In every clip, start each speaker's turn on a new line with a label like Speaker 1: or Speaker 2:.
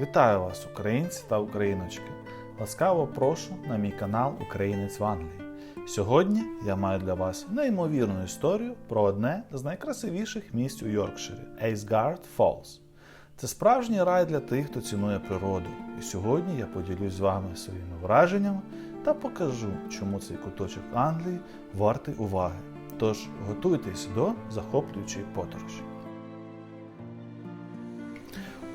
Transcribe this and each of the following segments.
Speaker 1: Вітаю вас, українці та україночки! Ласкаво прошу на мій канал Українець в Англії. Сьогодні я маю для вас неймовірну історію про одне з найкрасивіших місць у Йоркширі Ейсгард Falls. Це справжній рай для тих, хто цінує природу. І сьогодні я поділюсь з вами своїми враженнями та покажу, чому цей куточок Англії вартий уваги. Тож готуйтесь до захоплюючої подорожі.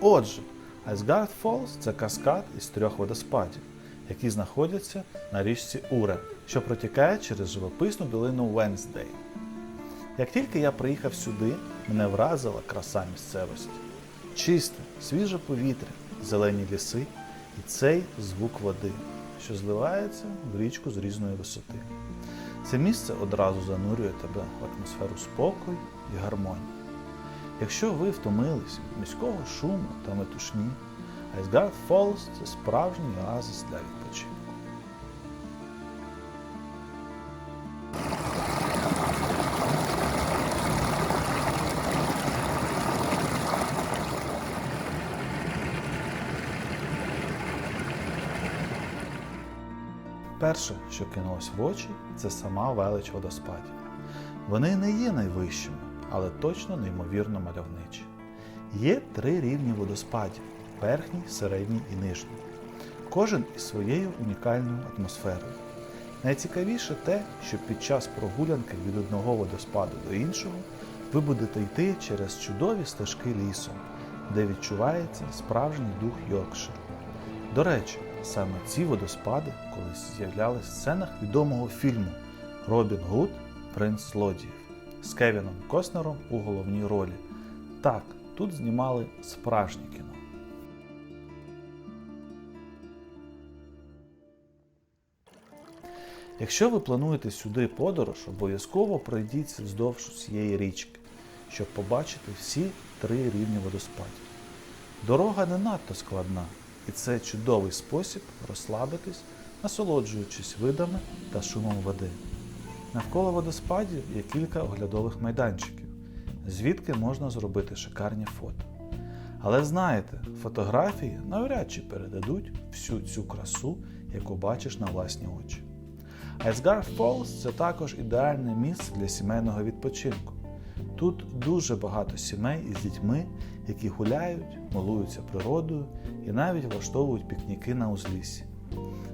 Speaker 1: Отже, Айсгард Фолз це каскад із трьох водоспадів, які знаходяться на річці Уре, що протікає через живописну долину Венсдей. Як тільки я приїхав сюди, мене вразила краса місцевості. Чисте, свіже повітря, зелені ліси і цей звук води, що зливається в річку з різної висоти. Це місце одразу занурює тебе в атмосферу спокою і гармонії. Якщо ви втомились міського шуму та метушні, Айсгард Фолз це справжній оазис для відпочинку. Перше, що кинулось в очі, це сама велич водоспадів. Вони не є найвищими, але точно неймовірно мальовничі. Є три рівні водоспадів верхній, середній і нижній. Кожен із своєю унікальною атмосферою. Найцікавіше те, що під час прогулянки від одного водоспаду до іншого ви будете йти через чудові стежки лісом, де відчувається справжній дух Йоркширу. До речі, саме ці водоспади колись з'являлись в сценах відомого фільму Робін Гуд Принц злодіїв з Кевіном Костнером у головній ролі. Так, тут знімали справжнє кіно. Якщо ви плануєте сюди подорож, обов'язково пройдіться вздовж цієї річки, щоб побачити всі три рівні водоспадів. Dорога не надто складна, і це чудовий спосіб розслабитись, насолоджуючись видами та шумом води. Навколо водоспадів є кілька оглядових майданчиків, звідки можна зробити шикарні фото. Але знаєте, фотографії навряд чи передадуть всю цю красу, яку бачиш на власні очі. Айсгард Фолз це також ідеальне місце для сімейного відпочинку. Тут дуже багато сімей із дітьми, які гуляють, милуються природою і навіть влаштовують пікніки на узліссі.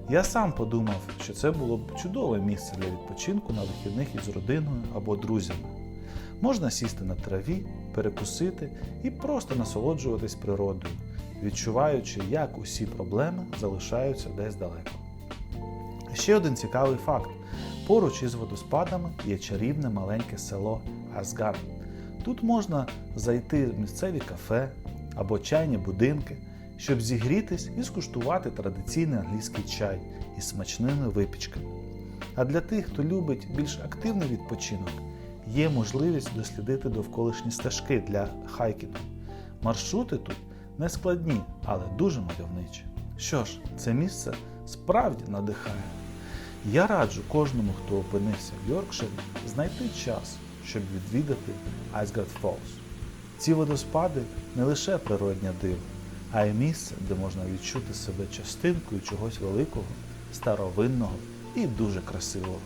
Speaker 1: Я сам подумав, що це було б чудове місце для відпочинку на вихідних із родиною або друзями. Можна сісти на траві, перекусити і просто насолоджуватись природою, відчуваючи, як усі проблеми залишаються десь далеко. Ще один цікавий факт: поруч із водоспадами є чарівне маленьке село Асгард. Тут можна зайти в місцеві кафе або чайні будинки, щоб зігрітись і скуштувати традиційний англійський чай із смачними випічками. А для тих, хто любить більш активний відпочинок, є можливість дослідити довколишні стежки для хайкінгу. Маршрути тут не складні, але дуже мальовничі. Що ж, це місце справді надихає. Я раджу кожному, хто опинився в Йоркширі, знайти час, щоб відвідати Айсгард Falls. Ці водоспади не лише природня диво, а й місце, де можна відчути себе частинкою чогось великого, старовинного і дуже красивого.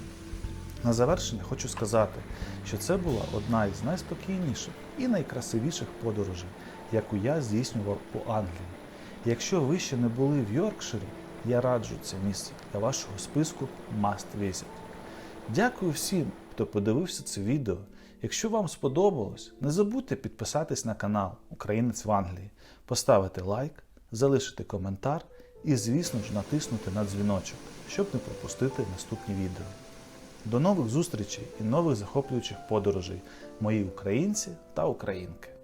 Speaker 1: На завершення хочу сказати, що це була одна із найспокійніших і найкрасивіших подорожей, яку я здійснював у Англії. Якщо ви ще не були в Йоркширі, я раджу це місце для вашого списку Must Visit. Дякую всім, хто подивився це відео. Якщо вам сподобалось, не забудьте підписатись на канал Українець в Англії, поставити лайк, залишити коментар і, звісно ж, натиснути на дзвіночок, щоб не пропустити наступні відео. До нових зустрічей і нових захоплюючих подорожей, мої українці та українки!